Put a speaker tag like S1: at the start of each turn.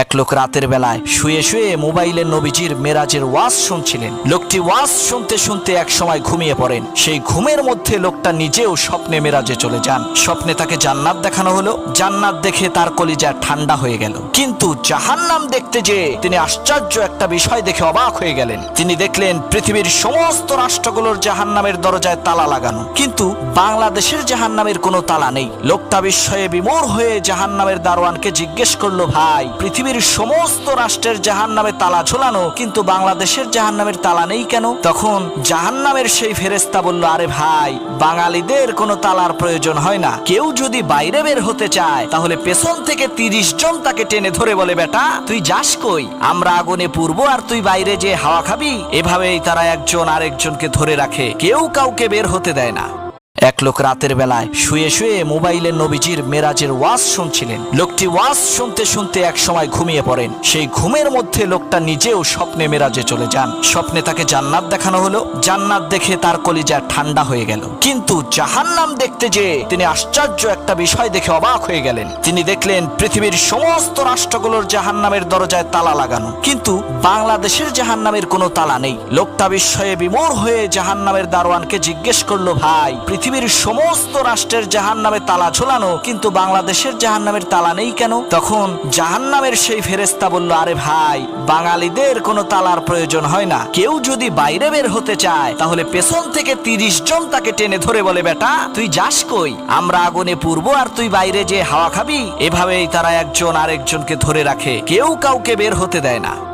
S1: এক লোক রাতের বেলায়। শুয়ে শুয়ে মোবাইলে নবীজির মেরাজের ওয়াজ শুনছিলেন। লোকটি ওয়াজ শুনতে শুনতে এক সময় ঘুমিয়ে পড়েন। সেই ঘুমের মধ্যে লোকটা নিজেও স্বপ্নে মেরাজে চলে যান। স্বপ্নে তাকে জান্নাত দেখানো হলো। জান্নাত দেখে তার কলিজা ঠান্ডা হয়ে গেল। কিন্তু জাহান্নাম দেখতে যে তিনি আশ্চর্য একটা বিষয় দেখে অবাক হয়ে গেলেন। তিনি দেখলেন পৃথিবীর সমস্ত রাষ্ট্রগুলোর জাহান্নামের দরজায় তালা লাগানো। কিন্তু বাংলাদেশের জাহান্নামের কোনো তালা নেই। লোকটা বিস্ময়ে বিমোর হয়ে জাহান্নামের দারোয়ানকে জিজ্ঞেস করল, ভাই পৃথিবীর সমস্ত রাষ্ট্রের জাহান্নামে তালা ঝোলানো, কিন্তু বাংলাদেশের জাহান্নামের তালা নেই কেন? তখন জাহান্নামের সেই ফেরেস্তা বলল, আরে ভাই, বাঙালিদের কোনো তালার প্রয়োজন হয় না। কেউ যদি বাইরে বের হতে চায়, তাহলে পেছন থেকে তিরিশ জন তাকে টেনে ধরে বলে, বেটা, তুই যাস কই? আমরা আগুনে পূর্ব আর তুই বাইরে যে হাওয়া খাবি। এভাবেই তারা একজন আরেকজনকে ধরে রাখে। কেউ কাউকে বের হতে দেয় না। এক লোক রাতের বেলায় শুয়ে শুয়ে মোবাইলে নবীজির মেরাজের ওয়াজ শুনছিলেন। লোকটি ওয়াজ শুনতে শুনতে এক সময় ঘুমিয়ে পড়েন। সেই ঘুমের মধ্যে লোকটা নিজেও স্বপ্নে মেরাজে চলে যান। স্বপ্নে তাকে জান্নাত দেখানো হলো। জান্নাত দেখে তার কলিজা ঠান্ডা হয়ে গেল। কিন্তু জাহান্নাম দেখতে যে তিনি আশ্চর্য একটা বিষয় দেখে অবাক হয়ে গেলেন। তিনি দেখলেন পৃথিবীর সমস্ত রাষ্ট্রগুলোর জাহান্নামের দরজায় তালা লাগানো। কিন্তু বাংলাদেশের জাহান্নামের কোনো তালা নেই। লোকটা বিস্ময়ে বিমূর হয়ে জাহান্নামের দারোয়ানকে জিজ্ঞেস করল, ভাই পৃথিবীর সমস্ত রাষ্ট্রের জাহান্নামে তালা ঝোলানো, কিন্তু বাংলাদেশের জাহান্নামের তালা নেই কেন? তখন জাহান্নামের সেই ফেরেস্তা বলল, আরে ভাই, বাঙালিদের কোনো তালার প্রয়োজন হয় না। কেউ যদি বাইরে বের হতে চায়, তাহলে পেছন থেকে তিরিশ জন তাকে টেনে ধরে বলে, বেটা, তুই যাস কই? আমরা আগুনে পূর্ব আর তুই বাইরে যে হাওয়া খাবি। এভাবেই তারা একজন আরেকজনকে ধরে রাখে। কেউ কাউকে বের হতে দেয় না।